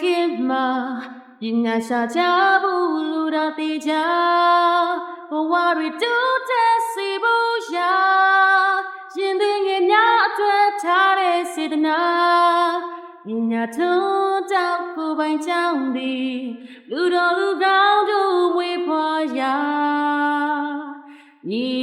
ခင်မှာပညာရှာကြဘူးလူတော်သေးချာဘဝတွေတိုးတက်စေဖို့ရာရှင်သင်ငယ်များအတွက်ထားတဲ့စေတနာပညာထုံးတောက်ကိုပိုင်ချောင်းဒီလူတော်လူကောင်းတို့ဝေဖော်ရာညီ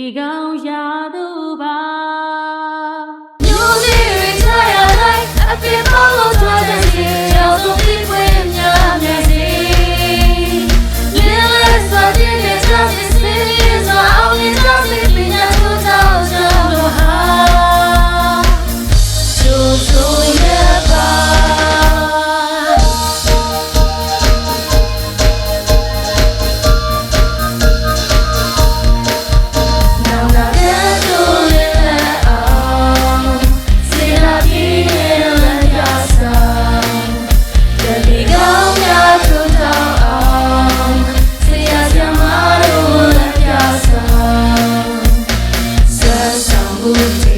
who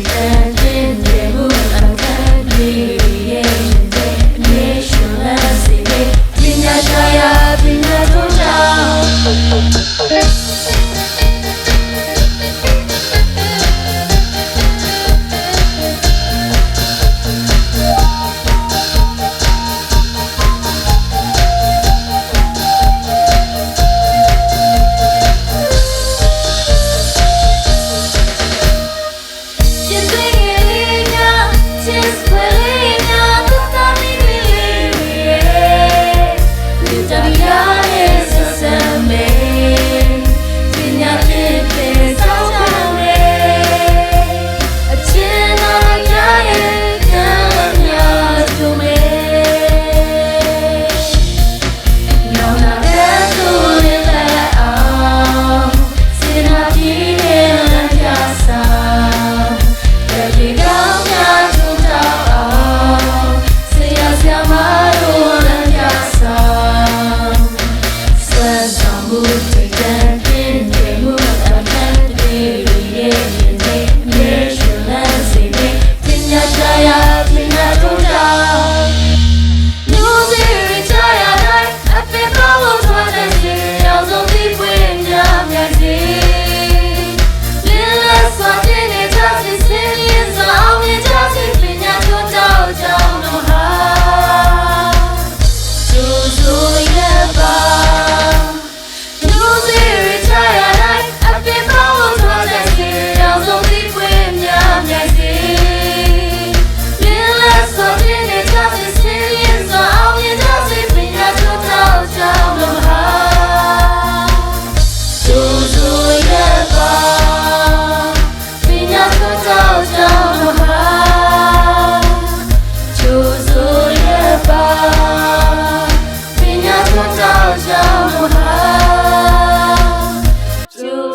九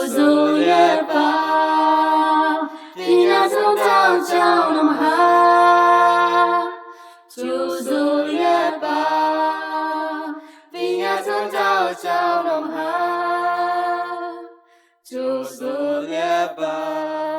九涅槃，定要走到九九涅槃。九九涅槃，定要走到九九涅槃。九九涅槃。